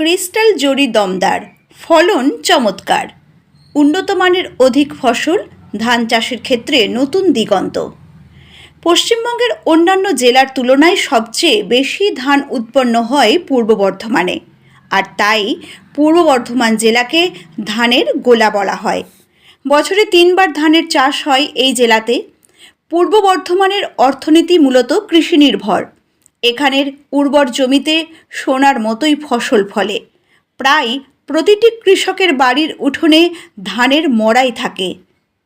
Crystal জরি দমদার। ফলন চমৎকার। উন্নত মানের অধিক ফসল ধান চাষের ক্ষেত্রে নতুন দিগন্ত। পশ্চিমবঙ্গের অন্যান্য জেলার তুলনায় সবচেয়ে বেশি ধান উৎপন্ন হয় পূর্ব বর্ধমানে। আর তাই পূর্ব বর্ধমান জেলাকে ধানের গোলা বলা হয়। বছরে তিনবার ধানের চাষ হয় এই জেলাতে। পূর্ব বর্ধমানের অর্থনীতি মূলত কৃষি নির্ভর এখানের উর্বর জমিতে সোনার মতোই ফসল ফলে। প্রায় প্রতিটি কৃষকের বাড়ির উঠোনে ধানের মড়াই থাকে।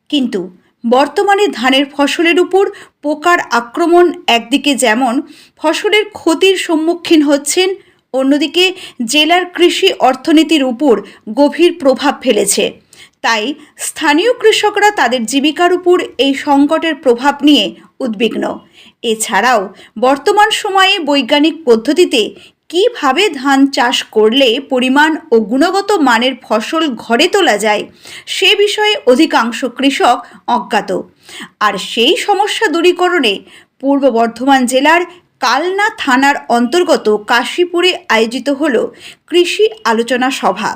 কিন্তু বর্তমানে ধানের ফসলের উপর পোকার আক্রমণ একদিকে যেমন ফসলের ক্ষতির সম্মুখীন হচ্ছেন, অন্যদিকে জেলার কৃষি অর্থনীতির উপর গভীর প্রভাব ফেলেছে। তাই স্থানীয় কৃষকরা তাদের জীবিকার উপর এই সংকটের প্রভাব নিয়ে উদ্বিগ্ন। এছাড়াও বর্তমান সময়ে বৈজ্ঞানিক পদ্ধতিতে কীভাবে ধান চাষ করলে পরিমাণ ও গুণগত মানের ফসল ঘরে তোলা যায়, সে বিষয়ে অধিকাংশ কৃষক অজ্ঞাত। আর সেই সমস্যা দূরীকরণে পূর্ব বর্ধমান জেলার কালনা থানার অন্তর্গত কাশীপুরে আয়োজিত হল কৃষি আলোচনা সভা।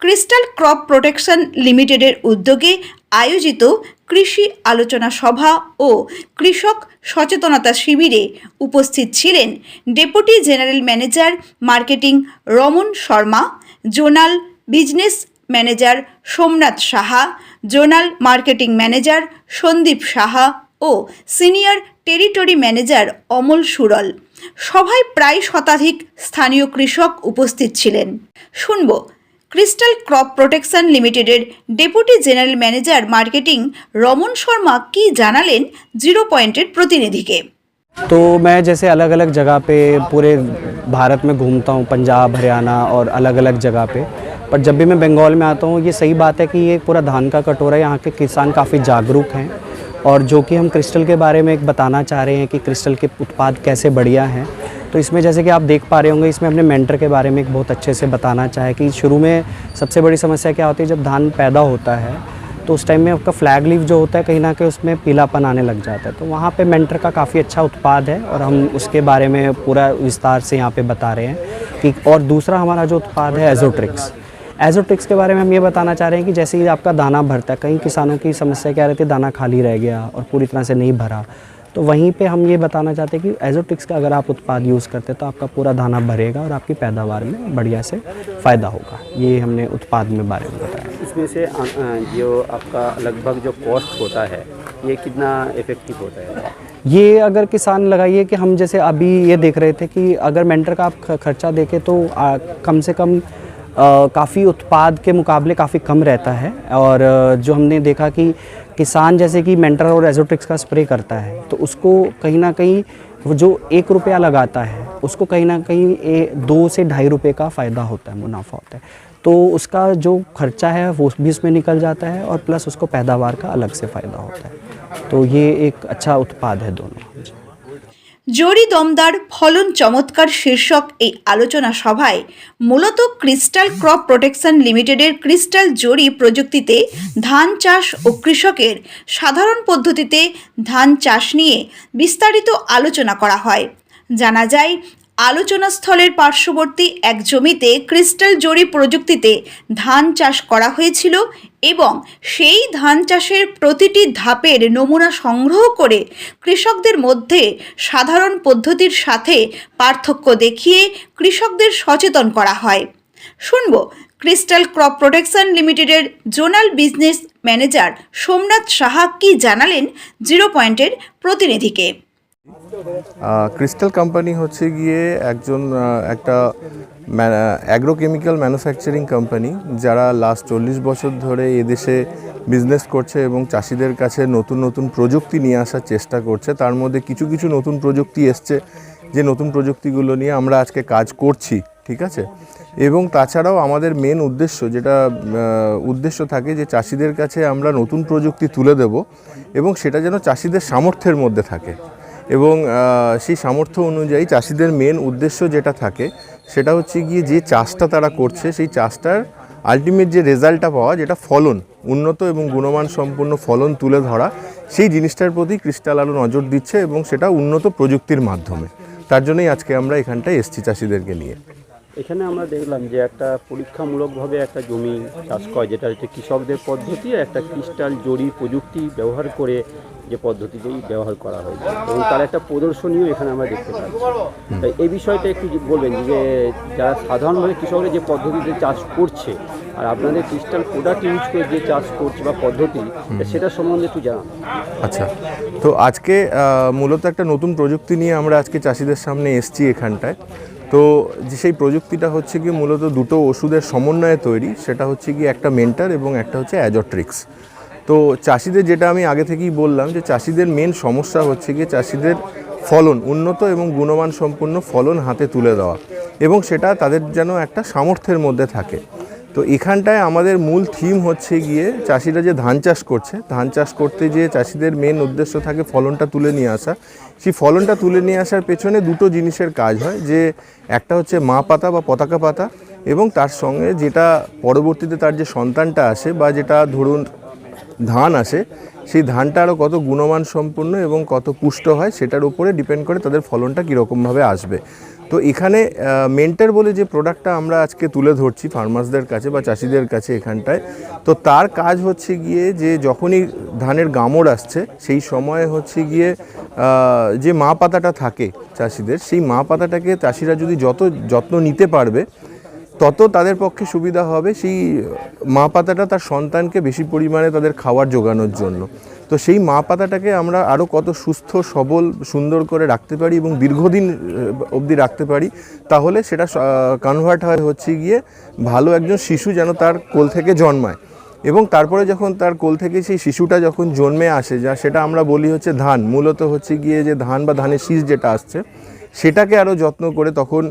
ক্রিস্টাল ক্রপ প্রোটেকশন লিমিটেডের উদ্যোগে আয়োজিত কৃষি আলোচনা সভা ও কৃষক সচেতনতা শিবিরে উপস্থিত ছিলেন deputy general manager marketing Raman Sharma, zonal business manager Somnath Saha, zonal marketing manager Sandeep Saha ও senior territory manager Amal Sural. সভায় প্রায় শতাধিক স্থানীয় কৃষক উপস্থিত ছিলেন। শুনব ক্রিস্টাল ক্রপ প্রোটেকশন লিমিটেডের deputy general manager marketing Raman Sharma কি জানালেন জিরো পয়েন্টের প্রতিনিধিকে तो मैं जैसे अलग अलग जगह पे पूरे भारत में घूमता हूँ पंजाब हरियाणा और अलग अलग जगह पे पर जब भी मैं बंगाल में आता हूँ ये सही बात है कि ये पूरा धान का कटोरा यहाँ के किसान काफ़ी जागरूक हैं और जो कि हम क्रिस्टल के बारे में एक बताना चाह रहे हैं कि क्रिस्टल के उत्पाद कैसे बढ़िया हैं तो इसमें जैसे कि आप देख पा रहे होंगे, इसमें अपने मेंटर के बारे में एक बहुत अच्छे से बताना चाहे कि शुरू में सबसे बड़ी समस्या क्या होती है, जब धान पैदा होता है तो उस टाइम में आपका फ्लैग लीफ जो होता है, कहीं ना कहीं उसमें पीलापन आने लग जाता है। तो वहाँ पे मेंटर का काफ़ी अच्छा उत्पाद है और हम उसके बारे में पूरा विस्तार से यहाँ पे बता रहे हैं कि, और दूसरा हमारा जो उत्पाद है एजोट्रिक्स एजोट्रिक्स के बारे में हम ये बताना चाह रहे हैं कि जैसे ही आपका दाना भरता है, कई किसानों की समस्या क्या रहती है, दाना खाली रह गया और पूरी तरह से नहीं भरा। तो वहीं पे हम ये बताना चाहते हैं कि एजोट्रिक्स का अगर आप उत्पाद यूज़ करते हैं तो आपका पूरा दाना भरेगा और आपकी पैदावार में बढ़िया से फ़ायदा होगा। ये हमने उत्पाद में बारे में बताया। इसमें से जो आपका लगभग जो कॉस्ट होता है ये कितना इफ़ेक्टिव होता है? ये अगर किसान लगाइए कि हम जैसे अभी ये देख रहे थे कि अगर मेंटर का आप खर्चा देखें तो आ, कम से कम काफ़ी उत्पाद के मुकाबले काफ़ी कम रहता है। और जो हमने देखा कि किसान जैसे कि मेंटर और एजोटिक्स का स्प्रे करता है तो उसको कहीं ना कहीं वो जो एक रुपया लगाता है उसको कहीं ना कहीं ए, दो से ढाई रुपये का फ़ायदा होता है मुनाफा होता है। तो उसका जो खर्चा है वो भी उसमें निकल जाता है और प्लस उसको पैदावार का अलग से फ़ायदा होता है। तो ये एक अच्छा उत्पाद है दोनों। জরি দমদার ফলন চমৎকার শীর্ষক এই আলোচনা সভায় মূলত ক্রিস্টাল ক্রপ প্রোটেকশন লিমিটেডের ক্রিস্টাল জরি প্রযুক্তিতে ধান চাষ ও কৃষকের সাধারণ পদ্ধতিতে ধান চাষ নিয়ে বিস্তারিত আলোচনা করা হয়। জানা যায় আলোচনাস্থলের পার্শ্ববর্তী এক জমিতে ক্রিস্টাল জরি প্রযুক্তিতে ধান চাষ করা হয়েছিল এবং সেই ধান চাষের প্রতিটি ধাপের নমুনা সংগ্রহ করে কৃষকদের মধ্যে সাধারণ পদ্ধতির সাথে পার্থক্য দেখিয়ে কৃষকদের সচেতন করা হয়। শুনব, ক্রিস্টাল ক্রপ প্রোটেকশন লিমিটেডের zonal business manager Somnath Saha কি জানালেন জিরো পয়েন্টের প্রতিনিধিকে? ক্রিস্টাল কোম্পানি হচ্ছে গিয়ে একজন একটা অ্যাগ্রোকেমিক্যাল ম্যানুফ্যাকচারিং কোম্পানি যারা লাস্ট চল্লিশ বছর ধরে এদেশে বিজনেস করছে এবং চাষিদের কাছে নতুন নতুন প্রযুক্তি নিয়ে আসার চেষ্টা করছে, তার মধ্যে কিছু কিছু নতুন প্রযুক্তি এসছে, যে নতুন প্রযুক্তিগুলো নিয়ে আমরা আজকে কাজ করছি, ঠিক আছে? এবং তাছাড়াও আমাদের মেন উদ্দেশ্য, যেটা উদ্দেশ্য থাকে যে চাষিদের কাছে আমরা নতুন প্রযুক্তি তুলে দেব এবং সেটা যেন চাষিদের সামর্থ্যের মধ্যে থাকে। এবং সেই সামর্থ্য অনুযায়ী চাষিদের মেন উদ্দেশ্য যেটা থাকে সেটা হচ্ছে গিয়ে যে চাষটা তারা করছে, সেই চাষটার আলটিমেট যে রেজাল্টটা পাওয়া, যেটা ফলন, উন্নত এবং গুণমান সম্পন্ন ফলন তুলে ধরা, সেই জিনিসটার প্রতি ক্রিস্টাল আলো নজর দিচ্ছে এবং সেটা উন্নত প্রযুক্তির মাধ্যমে। তার জন্যই আজকে আমরা এখানটায় এসছি চাষিদেরকে নিয়ে। এখানে আমরা দেখলাম যে একটা পরীক্ষামূলকভাবে একটা জমি চাষ করা, যেটা হচ্ছে কৃষকদের পদ্ধতি একটা ক্রিস্টাল জরি প্রযুক্তি ব্যবহার করে যে পদ্ধতিতেই ব্যবহার করা হয়েছে। এবং তার একটা প্রদর্শনীও এখানে আমরা দেখতে পাচ্ছি। তাই এই বিষয়টা একটু বলবেন যে যারা সাধারণভাবে কৃষকরা যে পদ্ধতিতে চাষ করছে আর আপনাদের ক্রিস্টাল প্রোডাক্ট ইউজ করে যে চাষ করছে বা পদ্ধতি সেটা সম্বন্ধে একটু জানান। আচ্ছা তো আজকে মূলত একটা নতুন প্রযুক্তি নিয়ে আমরা আজকে চাষিদের সামনে এসছি এখানটায়। তো যে সেই প্রযুক্তিটা হচ্ছে কি মূলত দুটো ওষুধের সমন্বয়ে তৈরি সেটা হচ্ছে কি একটা মেন্টার এবং একটা হচ্ছে অ্যাজোট্রিক্স। তো চাষিদের যেটা আমি আগে থেকেই বললাম যে চাষিদের মেন সমস্যা হচ্ছে কি চাষিদের ফলন, উন্নত এবং গুণমান সম্পন্ন ফলন হাতে তুলে দেওয়া এবং সেটা তাদের যেন একটা সামর্থ্যের মধ্যে থাকে। তো এখানটায় আমাদের মূল থিম হচ্ছে গিয়ে চাষিরা যে ধান চাষ করছে, ধান চাষ করতে গিয়ে চাষিদের মেন উদ্দেশ্য থাকে ফলনটা তুলে নিয়ে আসা। সেই ফলনটা তুলে নিয়ে আসার পেছনে দুটো জিনিসের কাজ হয়, যে একটা হচ্ছে মা পাতা বা পতাকা পাতা এবং তার সঙ্গে যেটা পরবর্তীতে তার যে সন্তানটা আসে বা যেটা ধরুন ধান আসে, সেই ধানটা আরও কত গুণমান সম্পন্ন এবং কত পুষ্ট হয় সেটার উপরে ডিপেন্ড করে তাদের ফলনটা কীরকমভাবে আসবে। তো এখানে মেন্টার বলে যে প্রোডাক্টটা আমরা আজকে তুলে ধরছি ফার্মার্সদের কাছে বা চাষিদের কাছে এখানটায়, তো তার কাজ হচ্ছে গিয়ে যে যখনই ধানের গামড় আসছে, সেই সময়ে হচ্ছে গিয়ে যে মা পাতাটা থাকে চাষিদের, সেই মা পাতাটাকে চাষিরা যদি যত যত্ন নিতে পারবে তত তাদের পক্ষে সুবিধা হবে সেই মা পাতাটা তার সন্তানকে বেশি পরিমাণে তাদের খাবার জোগানোর জন্য। তো সেই মা পাতাটাকে আমরা আরও কত সুস্থ, সবল, সুন্দর করে রাখতে পারি এবং দীর্ঘদিন অবধি রাখতে পারি, তাহলে সেটা কনভার্ট হয় হচ্ছে গিয়ে ভালো একজন শিশু যেন তার কোল থেকে জন্মায়। এবং তারপরে যখন তার কোল থেকে সেই শিশুটা যখন জন্মে আসে, যা সেটা আমরা বলি হচ্ছে ধান, মূলত হচ্ছে গিয়ে যে ধান বা ধানের শীষ যেটা আসছে সেটাকে আরও যত্ন করে তখন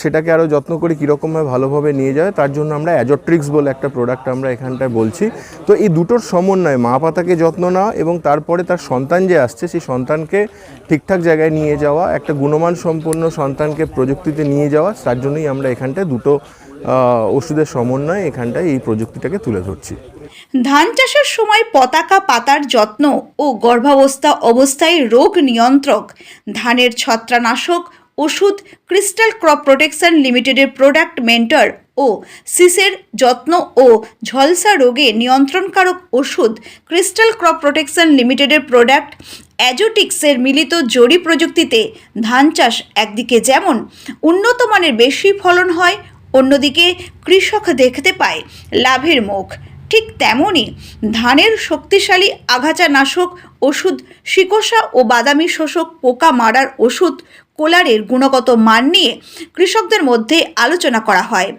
সেটাকে আরও যত্ন করে কীরকমভাবে ভালোভাবে নিয়ে যায়, তার জন্য আমরা অ্যাজোট্রিক্স বলে একটা প্রোডাক্ট আমরা এখানটায় বলছি। তো এই দুটোর সমন্বয়ে মা পাতাকে যত্ন নেওয়া এবং তারপরে তার সন্তান যে আসছে, সেই সন্তানকে ঠিকঠাক জায়গায় নিয়ে যাওয়া, একটা গুণমান সম্পন্ন সন্তানকে প্রযুক্তিতে নিয়ে যাওয়া, তার জন্যই আমরা এখানটায় দুটো ওষুধের সমন্বয়ে এখানটায় এই প্রযুক্তিটাকে তুলে ধরছি। ধান চাষের সময় পতাকা পাতার যত্ন ও গর্ভাবস্থা অবস্থায় রোগ নিয়ন্ত্রক। ধানের ছত্রানাশক ওষুধ ক্রিস্টাল ক্রপ প্রোটেকশন লিমিটেডের প্রোডাক্ট মেন্টর ও সিসের যত্ন ও ঝলসা রোগে নিয়ন্ত্রণকারক ওষুধ ক্রিস্টাল ক্রপ প্রোটেকশন লিমিটেডের প্রোডাক্ট অ্যাজোটিক্সের মিলিত জরি প্রযুক্তিতে ধান চাষ একদিকে যেমন উন্নত মানের বেশি ফলন হয়, অন্যদিকে কৃষক দেখতে পায় লাভের মুখ। ঠিক তেমনই ধানের শক্তিশালী আগাছানাশক ওষুধ, শিকোষা ও বাদামি শোষক পোকা মারার ওষুধ, কোলারের গুণগত মান নিয়ে কৃষকদের মধ্যে আলোচনা করা হয়।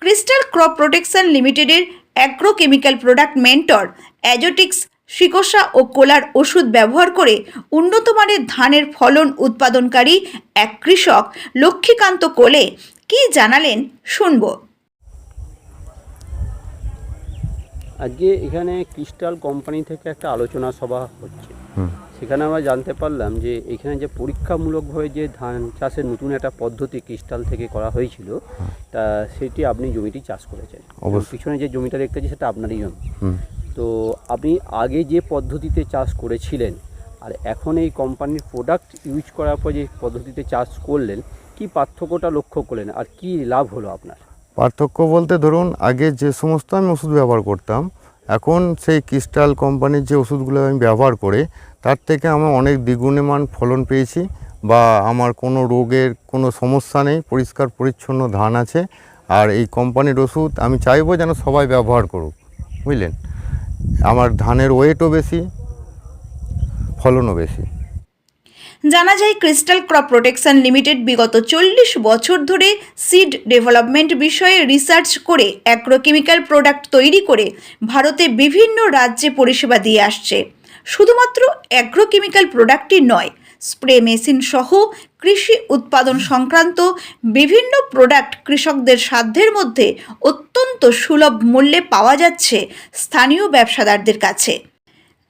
ক্রিস্টাল ক্রপ প্রোটেকশন লিমিটেডের অ্যাগ্রোকেমিক্যাল প্রোডাক্ট মেন্টর অ্যাজোটিক্স, শিকোষা ও কোলার ওষুধ ব্যবহার করে উন্নত মানের ধানের ফলন উৎপাদনকারী এক কৃষক লক্ষ্মীকান্ত কোলে কি জানালেন শুনব। আজকে এখানে ক্রিস্টাল কোম্পানি থেকে একটা আলোচনা সভা হচ্ছে। সেখানে আমরা জানতে পারলাম যে এখানে যে পরীক্ষামূলকভাবে যে ধান চাষের নতুন একটা পদ্ধতি ক্রিস্টাল থেকে করা হয়েছিল তা সেটি আপনি জমিটি চাষ করেছেন। পিছনে যে জমিটা দেখতে সেটা আপনারই জমি। তো আপনি আগে যে পদ্ধতিতে চাষ করেছিলেন আর এখন এই কোম্পানির প্রোডাক্ট ইউজ করার পর যে পদ্ধতিতে চাষ করলেন কি পার্থক্যটা লক্ষ্য করলেন আর কি লাভ হলো আপনার? পার্থক্য বলতে ধরুন আগে যে সমস্ত আমি ওষুধ ব্যবহার করতাম এখন সেই ক্রিস্টাল কোম্পানির যে ওষুধগুলো আমি ব্যবহার করে, তার থেকে আমার অনেক দ্বিগুণমান ফলন পেয়েছি বা আমার কোনো রোগের কোনো সমস্যা নেই, পরিষ্কার পরিচ্ছন্ন ধান আছে। আর এই কোম্পানির ওষুধ আমি চাইব যেন সবাই ব্যবহার করুক, বুঝলেন? আমার ধানের ওয়েটও বেশি, ফলনও বেশি। জানা যায় ক্রিস্টাল ক্রপ প্রোটেকশন লিমিটেড বিগত চল্লিশ বছর ধরে সিড ডেভেলপমেন্ট বিষয়ে রিসার্চ করে অ্যাগ্রোকেমিক্যাল প্রোডাক্ট তৈরি করে ভারতে বিভিন্ন রাজ্যে পরিষেবা দিয়ে আসছে। শুধুমাত্র অ্যাগ্রোকেমিক্যাল প্রোডাক্টই নয় স্প্রে মেশিন সহ কৃষি উৎপাদন সংক্রান্ত বিভিন্ন প্রোডাক্ট কৃষকদের সাধ্যের মধ্যে অত্যন্ত সুলভ মূল্যে পাওয়া যাচ্ছে স্থানীয় ব্যবসাদারদের কাছে।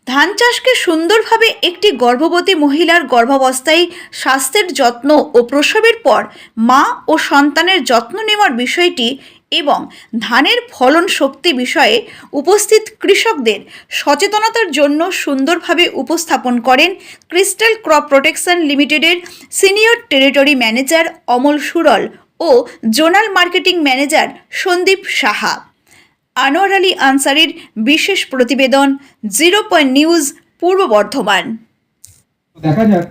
ধান চাষকে সুন্দরভাবে একটি গর্ভবতী মহিলার গর্ভাবস্থায় স্বাস্থ্যের যত্ন ও প্রসবের পর মা ও সন্তানের যত্ন নেওয়ার বিষয়টি এবং ধানের ফলন শক্তি বিষয়ে উপস্থিত কৃষকদের সচেতনতার জন্য সুন্দরভাবে উপস্থাপন করেন ক্রিস্টাল ক্রপ প্রোটেকশন লিমিটেডের senior territory manager Amal Sural ও zonal marketing manager Sandeep Saha. Anwar Ali আনসারির বিশেষ প্রতিবেদন, জিরো পয়েন্ট নিউজ, পূর্ব বর্ধমান। দেখা যাক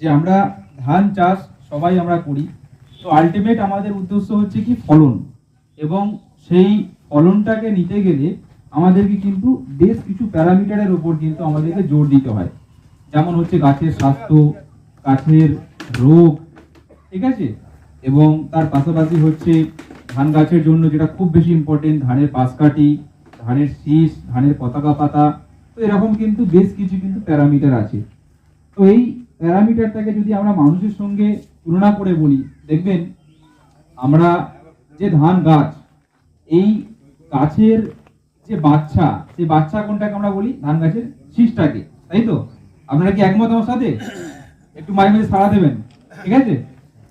যে আমরা ধান চাষ সবাই আমরা করি। তো আলটিমেট আমাদের উদ্দেশ্য হচ্ছে কি ফলন। এবং সেই ফলনটাকে নিতে গেলে আমাদেরকে কিন্তু বেশ কিছু প্যারামিটারের উপর কিন্তু আমাদেরকে জোর দিতে হয়। যেমন হচ্ছে গাছের স্বাস্থ্য গাছের রোগ, ঠিক আছে? এবং তার পাশাপাশি হচ্ছে ধান গাছের জন্য যেটা খুব বেশি ইম্পর্টেন্ট ধানের পাশকাঠি, ধানের শীষ, ধানের পতাকা পাতা, তো এরকম কিন্তু বেশ কিছু কিন্তু প্যারামিটার আছে। তো এই প্যারামিটারটাকে যদি আমরা মানুষের সঙ্গে তুলনা করে বলি, দেখবেন আমরা যে ধান গাছ, এই গাছের যে বাচ্চা, সেই বাচ্চা কোনটাকে আমরা বলি? ধান গাছের শীষটাকে, তাই তো? আপনারা কি একমত আমার সাথে? একটু মাঝে মাঝে সাড়া দেবেন, ঠিক আছে?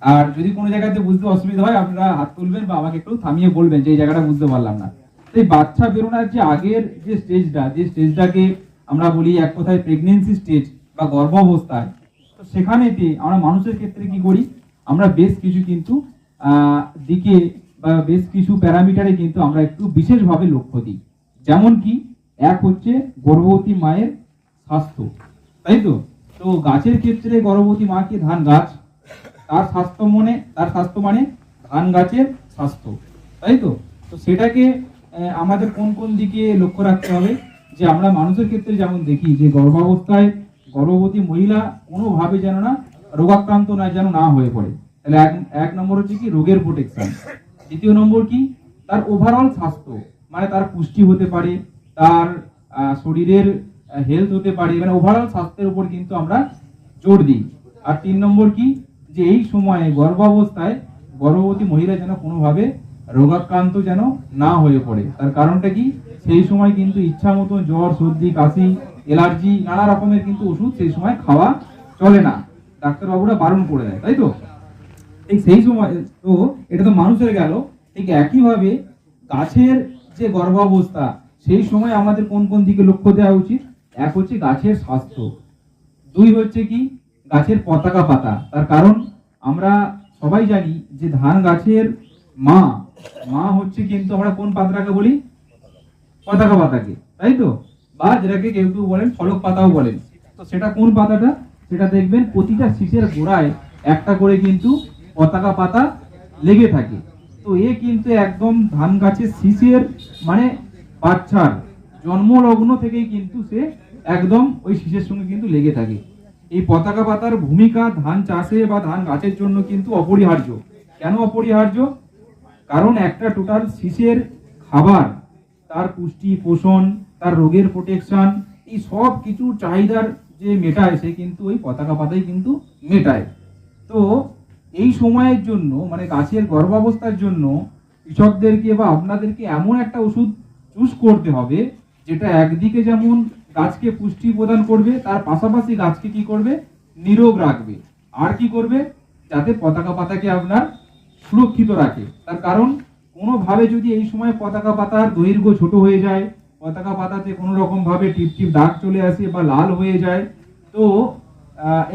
আর যদি কোনো জায়গাতে বুঝতে অসুবিধা হয়, আপনারা হাত তুলবেন বা আমাকে একটু থামিয়ে বলবেন যে এই জায়গাটা বুঝতে পারলাম না। এই বাচ্চা বেরোনোর যে আগের যে স্টেজটা, যে স্টেজটাকে আমরা বলি এক কথায় প্রেগনেন্সি স্টেজ বা গর্ভাবস্থায়, তো সেখানেতে আমরা মানুষের ক্ষেত্রে কি করি? আমরা বেশ কিছু কিন্তু দিকে বা বেশ কিছু প্যারামিটারে কিন্তু আমরা একটু বিশেষভাবে লক্ষ্য দিই। যেমন কি, এক হচ্ছে গর্ভবতী মায়ের স্বাস্থ্য, তাই তো? তো গাছের ক্ষেত্রে গর্ভবতী মাকে ধান গাছ তার স্বাস্থ্য মনে, তার স্বাস্থ্য মানে ধান গাছের স্বাস্থ্য। তাই তো? তো সেটাকে আমাদের কোন কোন দিকে লক্ষ্য রাখতে হবে? যে আমরা মানুষের ক্ষেত্রে যেমন দেখি যে গর্ভাবস্থায় গর্ভবতী মহিলা কোনোভাবে যেন না রোগাক্রান্ত না যেন না হয়ে পড়ে। তাহলে এক এক নম্বর হচ্ছে কি রোগের প্রোটেকশন দ্বিতীয় নম্বর কি? তার ওভারঅল স্বাস্থ্য মানে তার পুষ্টি হতে পারে, তার শরীরের হেলথ হতে পারে মানে ওভারঅল স্বাস্থ্যের উপর কিন্তু আমরা জোর দিই। আর তিন নম্বর কি? যে এই সময়ে গর্ভাবস্থায় গর্ভবতী মহিলা যেন কোনোভাবে রোগাক্রান্ত যেন না হয়ে পড়ে। তার কারণটা কি? সেই সময় কিন্তু ইচ্ছা মতো জ্বর, সর্দি, কাশি অ্যালার্জি নানা রকমের কিন্তু ওষুধ সেই সময় খাওয়া চলে না। ডাক্তারবাবুরা বারণ করে দেয়, তাই তো? ঠিক সেই সময়, তো এটা তো মানুষের গেল। ঠিক একইভাবে গাছের যে গর্ভাবস্থা, সেই সময় আমাদের কোন কোন দিকে লক্ষ্য দেওয়া উচিত? এক হচ্ছে গাছের স্বাস্থ্য। দুই হচ্ছে কি? গাছের পতাকা পাতা। তার কারণ আমরা সবাই জানি যে ধান গাছের মা মা হচ্ছে কিন্তু আমরা কোন পাতাটাকে বলি? পতাকা পাতাকে, তাই তো? বা যেটাকে কেউ কেউ বলেন, ফলক পাতাও বলেন। তো সেটা কোন পাতাটা? সেটা দেখবেন প্রতিটা শীষের গোড়ায় একটা করে কিন্তু পতাকা পাতা লেগে থাকে। তো এ কিন্তু একদম ধান গাছের শীষের মানে বাচ্চার জন্মলগ্ন থেকেই কিন্তু সে একদম ওই শীষের সঙ্গে কিন্তু লেগে থাকে। এই পতাকা পাতার ভূমিকা ধান চাষে বা ধান গাছের জন্য কিন্তু অপরিহার্য। কেন অপরিহার্য? কারণ একটা টোটাল শীষের খাবার, তার পুষ্টি, পোষণ, তার রোগের প্রোটেকশন এই সব কিছু চাহিদার যে মেটায়, সে কিন্তু ওই পতাকা পাতাই কিন্তু মেটায়। তো এই সময়ের জন্য মানে গাছের গর্ভাবস্থার জন্য কৃষকদেরকে বা আপনাদেরকে এমন একটা ওষুধ চুজ করতে হবে যেটা একদিকে যেমন গাছকে পুষ্টি প্রদান করবে, তার পাশাপাশি গাছকে কি করবে? নিরোগ রাখবে। আর কি করবে? যাতে পতাকা পাতাকে আপনার সুরক্ষিত রাখে। তার কারণ, কোনোভাবে যদি এই সময় পতাকা পাতার দৈর্ঘ্য ছোট হয়ে যায়, পতাকা পাতাতে কোনো রকম ভাবে টিপ টিপ দাগ চলে আসে বা লাল হয়ে যায়, তো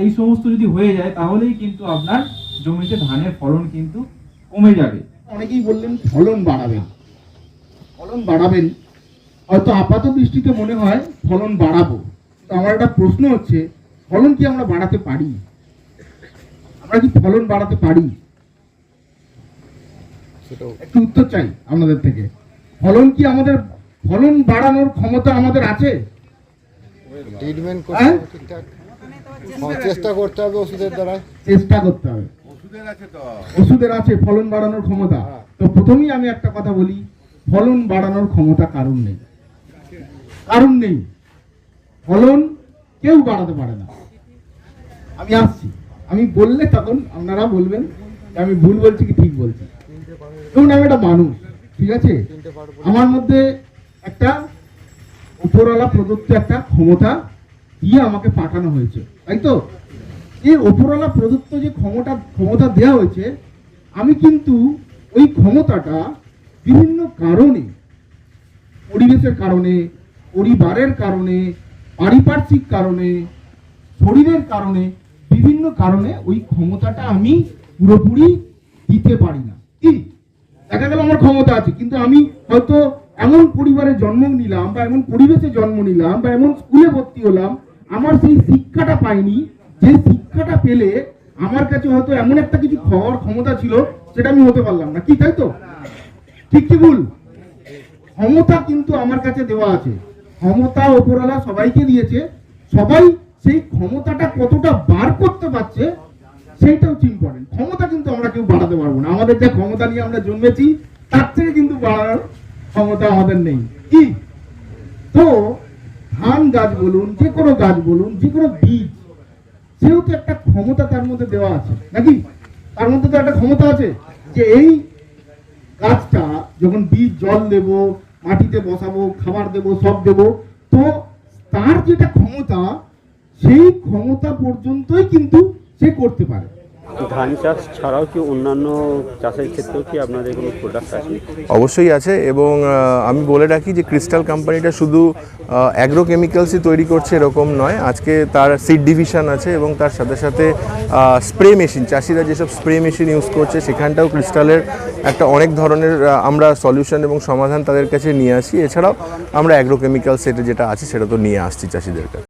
এই সমস্ত যদি হয়ে যায়, তাহলেই কিন্তু আপনার জমিতে ধানের ফলন কিন্তু কমে যাবে। অনেকেই বললেন ফলন বাড়াবেন। ফলন বাড়াবেন হয়তো আপাত দৃষ্টিতে মনে হয় ফলন বাড়াবো। তো আমার একটা প্রশ্ন হচ্ছে ফলন কি আমরা বাড়াতে পারি? আমরা কি ফলন বাড়াতে পারি? একটু উত্তর চাই আপনাদের থেকে। ফলন কি আমাদের ফলন বাড়ানোর ক্ষমতা আমাদের আছে? ট্রিটমেন্ট করতে হ্যাঁ? হবে ঠিকঠাক। হ্যাঁ, চেষ্টা করতে হবে ওষুধের দ্বারা। চেষ্টা করতে হবে। ওষুধের আছে ফলন বাড়ানোর ক্ষমতা। তো প্রথমেই আমি একটা কথা বলি ফলন বাড়ানোর ক্ষমতা কারণ নেই। কারণ নেই। ফলন কেউ বাড়াতে পারে না। আমি আসছি। আমি বললে তখন আপনারা বলবেন আমি ভুল বলছি কি ঠিক বলছি। ধরুন আমি একটা মানুষ, ঠিক আছে? আমার মধ্যে একটা উপরওয়ালা প্রদত্ত একটা ক্ষমতা দিয়ে আমাকে পাঠানো হয়েছে, তাই তো? এই উপরওয়ালা প্রদত্ত যে ক্ষমতা ক্ষমতা দেওয়া হয়েছে, আমি কিন্তু ওই ক্ষমতাটা বিভিন্ন কারণে পরিবেশের কারণে, পরিবারের কারণে, পারিপার্শ্বিক কারণে, শরীরের কারণে বিভিন্ন কারণে ওই ক্ষমতাটা আমি পুরোপুরি দিতে পারি না। কি? দেখা গেল আমার ক্ষমতা আছে, কিন্তু আমি হয়তো এমন পরিবারে জন্ম নিলাম বা এমন পরিবেশে জন্ম নিলাম বা এমন স্কুলে ভর্তি হলাম, আমার সেই শিক্ষাটা পাইনি। যে শিক্ষাটা পেলে আমার কাছে হয়তো এমন একটা কিছু খাওয়ার ক্ষমতা ছিল, সেটা আমি হতে পারলাম না। কি, তাই তো? ঠিক কি ভুল? ক্ষমতা কিন্তু আমার কাছে দেওয়া আছে। ক্ষমতা ওপরওয়ালা সবাইকে দিয়েছে। সবাই সেই ক্ষমতাটা কতটা বার করতে পারছে, সেইটা হচ্ছে ইম্পর্টেন্ট ক্ষমতা কিন্তু আমরা কেউ বাড়াতে পারব না। আমাদের যে ক্ষমতা নিয়ে আমরা জন্মেছি, তার থেকে কিন্তু বাড়ানোর ক্ষমতা আমাদের নেই। কি? তো ধান গাছ বলুন, যে কোনো গাছ বলুন, যে কোনো বীজ সেহেতু একটা ক্ষমতা তার মধ্যে দেওয়া আছে, নাকি? তার মধ্যে তো একটা ক্ষমতা আছে যে এই গাছটা যখন বীজ জল দেব মাটিতে বসাবো, খাবার দেব, সব দেব। তো তার যেটা ক্ষমতা, সেই ক্ষমতা পর্যন্তই কিন্তু সে করতে পারে। ধান চাষ ছাড়াও কি অন্যান্য চাষের ক্ষেত্রেও কি আপনাদের কোনো প্রোডাক্ট আছে? অবশ্যই আছে এবং আমি বলে রাখি যে ক্রিস্টাল কোম্পানিটা শুধু অ্যাগ্রো কেমিক্যালসই তৈরি করছে এরকম নয়। আজকে তার সিড ডিভিশন আছে এবং তার সাথে সাথে স্প্রে মেশিন চাষিরা যেসব স্প্রে মেশিন ইউজ করছে সেখানটাও ক্রিস্টালের একটা অনেক ধরনের আমরা সলিউশন এবং সমাধান তাদের কাছে নিয়ে আসি। এছাড়াও আমরা অ্যাগ্রো কেমিক্যাল সেটে যেটা আছে সেটা তো নিয়ে আসছি চাষিদের কাছে।